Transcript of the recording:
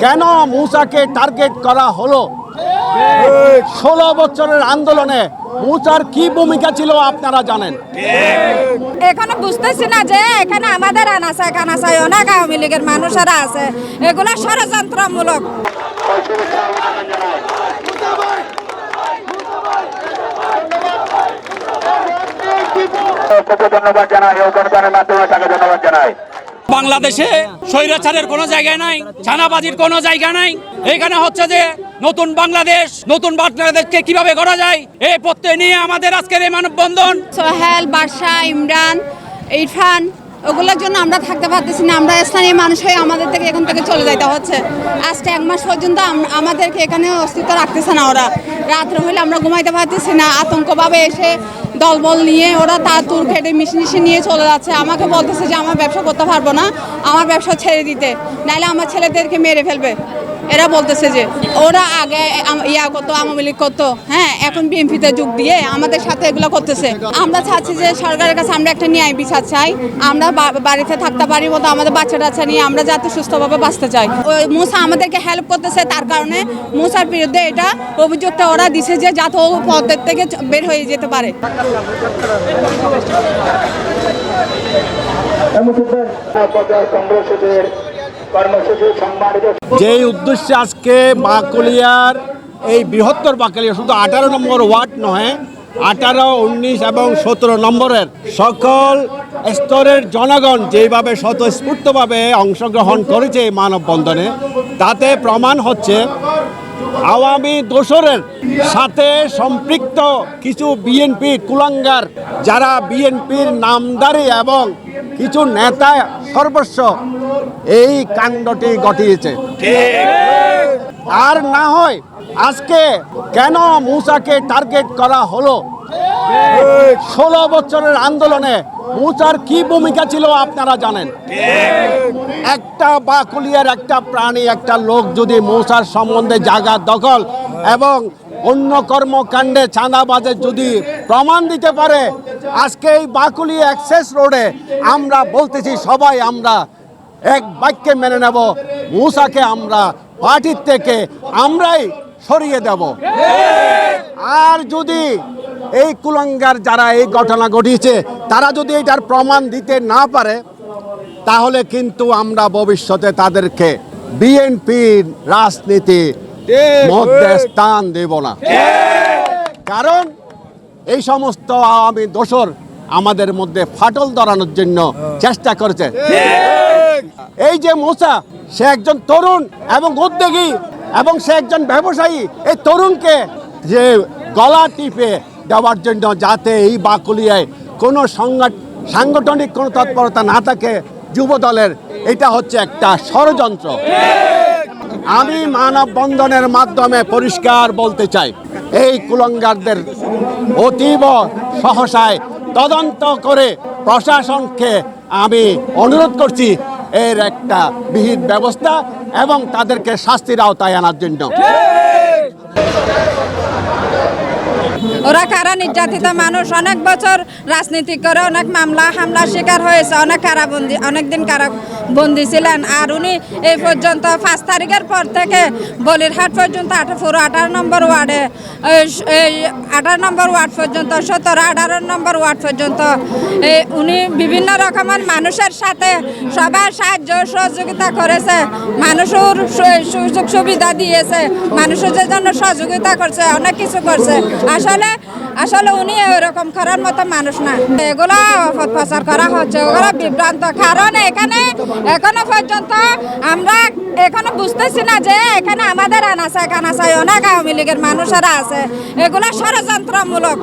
কেন মুসাকে টার্গেট করা হলো? ষোলো বছরের আন্দোলনে মুসার কি ভূমিকা ছিল আপনারা জানেন? এখনও বুঝতেছি না যে এখানে আমাদের আনাসা কানাসায় অনেক আওয়ামী লীগের মানুষেরা আছে। এগুলো ষড়যন্ত্রমূলক। ধন্যবাদ জানাই মাধ্যমে তাকে ধন্যবাদ জানাই। বাংলাদেশে স্বৈরাচারের কোনো জায়গা নাই, ছানাবাজির কোনো জায়গা নাই। এখানে হচ্ছে যে নতুন বাংলাদেশ, নতুন বাংলাদেশকে কীভাবে গড়া যায় এই প্রত্যয় নিয়ে আমাদের আজকের এই মানববন্ধন। সোহেল বাদশাহ ইমরান, ইরফান, ওগুলোর জন্য আমরা থাকতে পারতেছি না। আমরা স্থানীয় মানুষ হয়ে আমাদের থেকে এখান থেকে চলে যাইতে হচ্ছে। আজকে এক মাস পর্যন্ত আমাদেরকে এখানে অস্তিত্ব রাখতেছে না ওরা। রাত্রে হলে আমরা ঘুমাইতে পারতেছি না। আতঙ্কভাবে এসে দলবল নিয়ে ওরা তার তুর খেটে মিশে নিয়ে চলে যাচ্ছে। আমাকে বলতেছে যে, আমার ব্যবসা করতে পারব না। আমার ব্যবসা ছেড়ে দিতে। নাহলে আমার ছেলেদেরকে মেরে ফেলবে। এরা বলতেছে যে ওরা আগে ইয়া করতো, আওয়ামী লীগ করতো। হ্যাঁ এখন বিএনপিতে যোগ দিয়ে আমাদের সাথে এগুলো করতেছে। আমরা চাচ্ছি যে সরকারের কাছে আমরা একটা ন্যায় বিচার চাই। আমরা বাড়িতে থাকতে পারি মতো আমাদের বাচ্চা টাচ্চা নিয়ে আমরা যাতে সুস্থভাবে বাঁচতে চাই। ওই মুসা আমাদেরকে হেল্প করতেছে তার কারণে মুসার বিরুদ্ধে এটা অভিযোগটা ওরা দিছে যে যাতে ও পদের থেকে বের হয়ে যেতে পারে। সম্মানিত যেই উদ্দেশ্যে আজকে বাকলিয়ার এই বৃহত্তর বাকলিয়া, শুধু আঠারো নম্বর ওয়ার্ড নয় আঠারো, উনিশ এবং সতেরো নম্বরের সকল স্তরের জনগণ যেভাবে স্বতঃস্ফূর্তভাবে অংশগ্রহণ করেছে এই মানববন্ধনে, তাতে প্রমাণ হচ্ছে আওয়ামী দোসরের সাথে সম্পৃক্ত কিছু বিএনপি কুলাঙ্গার, যারা বিএনপির নামদারি এবং কিছু নেতা সর্বস্ব এই কাণ্ডটি ঘটিয়েছে। আর না হয় আজকে কেন মুসাকে টার্গেট করা হলো? ষোলো বছরের আন্দোলনে মুসার কি ভূমিকা ছিল আপনারা জানেন? একটা বাকুলিয়ার একটা প্রাণী, একটা লোক যদি মৌসার সম্বন্ধে জায়গা দখল এবং অন্য কর্মকাণ্ডে চাঁদাবাজের যদি প্রমাণ দিতে পারে, আজকে এই বাকুলিয়া অ্যাক্সেস রোডে আমরা বলতেছি সবাই আমরা এক বাক্যে মেনে নেব, মূসাকে আমরা পার্টির থেকে আমরাই সরিয়ে দেব। আর যদি এই কুলঙ্গার যারা এই ঘটনা ঘটিয়েছে, তারা যদি এটার প্রমাণ দিতে না পারে, তাহলে কিন্তু আমরা ভবিষ্যতে তাদেরকে বিএনপির রাজনীতি মধ্যে স্থান দেব না। কারণ এই সমস্ত আওয়ামী দোসর আমাদের মধ্যে ফাটল ধরানোর জন্য চেষ্টা করেছে। এই যে মোসা সে একজন তরুণ এবং উদ্যোগী এবং সে একজন ব্যবসায়ী। এই তরুণকে যে গলা টিপে দেওয়ার জন্য যাতে এই বাকুলিয়ায় কোনো সংগঠ- সাংগঠনিক কোনো তৎপরতা না থাকে যুব দলের এটা হচ্ছে একটা ষড়যন্ত্র। আমি মানববন্ধনের মাধ্যমে পরিষ্কার বলতে চাই এই কুলঙ্গারদের অতীব সহসায় তদন্ত করে প্রশাসনকে আমি অনুরোধ করছি, এর একটা বিহিত ব্যবস্থা এবং তাদেরকে শাস্তির আওতায় আনার জন্য। ওরা কারা নির্যাতিত মানুষ? অনেক বছর রাজনীতি করে, অনেক মামলা হামলা শিকার হয়েছে, অনেক কারাবন্দি অনেক দিন কারাবন্দি ছিলেন আর উনি এই পর্যন্ত পাঁচ তারিখের পর থেকে বলিরহাট পর্যন্ত আঠারো আঠারো নম্বর ওয়ার্ডে আঠারো নম্বর ওয়ার্ড পর্যন্ত, সতেরো, আঠারো নম্বর ওয়ার্ড পর্যন্ত উনি বিভিন্ন রকমের মানুষের সাথে সবার সাহায্য, সহযোগিতা করেছে। মানুষের সুযোগ সুবিধা দিয়েছে। মানুষের জন্য সহযোগিতা করছে, অনেক কিছু করছে। আসলে আসলে উনি ওরকম করার মতো মানুষ না। এগুলো অপপ্রচার করা হচ্ছে, ওগুলো বিভ্রান্ত। কারণ এখানে এখনও পর্যন্ত আমরা এখনও বুঝতেছি না যে এখানে আমাদের আনাসা কানাসায় অনেক আওয়ামী লীগের মানুষেরা আছে। এগুলো ষড়যন্ত্রমূলক।